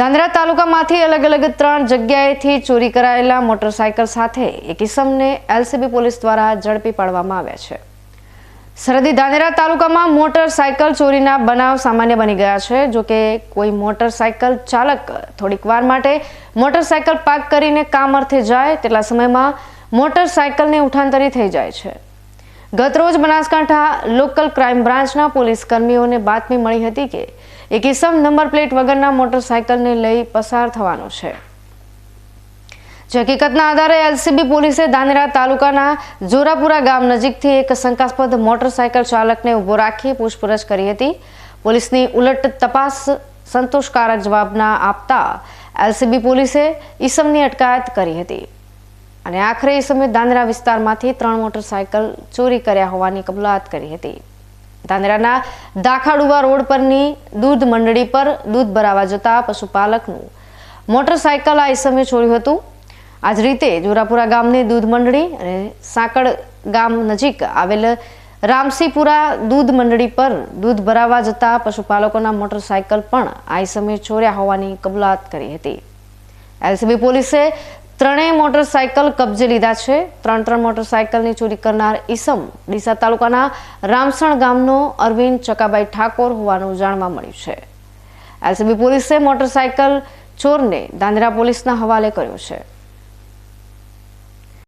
ધાંધ્રા તાલુકામાંથી અલગ અલગ ત્રણ જગ્યાએથી ચોરી કરાયેલા મોટરસાયકલ સાથે એક ઇસમને એલસીબી પોલીસ દ્વારા ઝડપી પાડવામાં આવ્યા છે. સરહદી ધાનેરા તાલુકામાં મોટરસાયકલ ચોરીના બનાવ સામાન્ય બની ગયા છે. જો કે કોઈ મોટરસાયકલ ચાલક થોડીક વાર માટે મોટરસાયકલ પાર્ક કરીને કામ અર્થે જાય, તેટલા સમયમાં મોટરસાયકલને ઉઠાંતરી થઈ જાય છે. ગતરોજ બનાસકાંઠા લોકલ ક્રાઇમ બ્રાન્ચના પોલીસ કર્મીઓને બાતમી મળી હતી કે એક ઇસમ નંબર પ્લેટ વગરના મોટરસાયકલને લઈ પસાર થવાનો છે. જે હકીકતના આધારે એલસીબી પોલીસે ધાનેરા તાલુકાના જોરાપુરા ગામ નજીકથી એક શંકાસ્પદ મોટરસાયકલ ચાલકને ઊભો રાખી પૂછપરછ કરી હતી. પોલીસની ઉલટ તપાસ સંતોષકારક જવાબ ના આપતા એલસીબી પોલીસે ઈસમની અટકાયત કરી હતી. અને આખરે એ સમયે દાંદરા વિસ્તારમાંથી ત્રણ મોટરસાયકલ ચોરી કર્યા હોવાની કબૂલાત કરી હતી. દાંદરાના દાખાડુવા રોડ પરની દૂધ મંડળી પર દૂધ ભરાવા જતા પશુપાલકનું મોટરસાયકલ આ સમયે ચોર્યું હતું. આ જ રીતે જોરાપુરા ગામની દૂધ મંડળી અને સાંકળ ગામ નજીક આવેલ રામસીપુરા દૂધ મંડળી પર દૂધ ભરાવા જતા પશુપાલકોના મોટરસાયકલ પણ આ સમયે ચોર્યા હોવાની કબૂલાત કરી હતી. એલસીબી પોલીસે ત્રણેય મોટરસાયકલ કબજે લીધા છે. ત્રણ ત્રણ મોટરસાયકલની ચોરી કરનાર ઈસમ ડીસા તાલુકાના રામસણ ગામનો અરવિંદ ચકાબાઈ ઠાકોર હોવાનું જાણવા મળ્યું છે. એલસીબી પોલીસે મોટરસાયકલ ચોરને દાંદરા પોલીસના હવાલે કર્યો છે.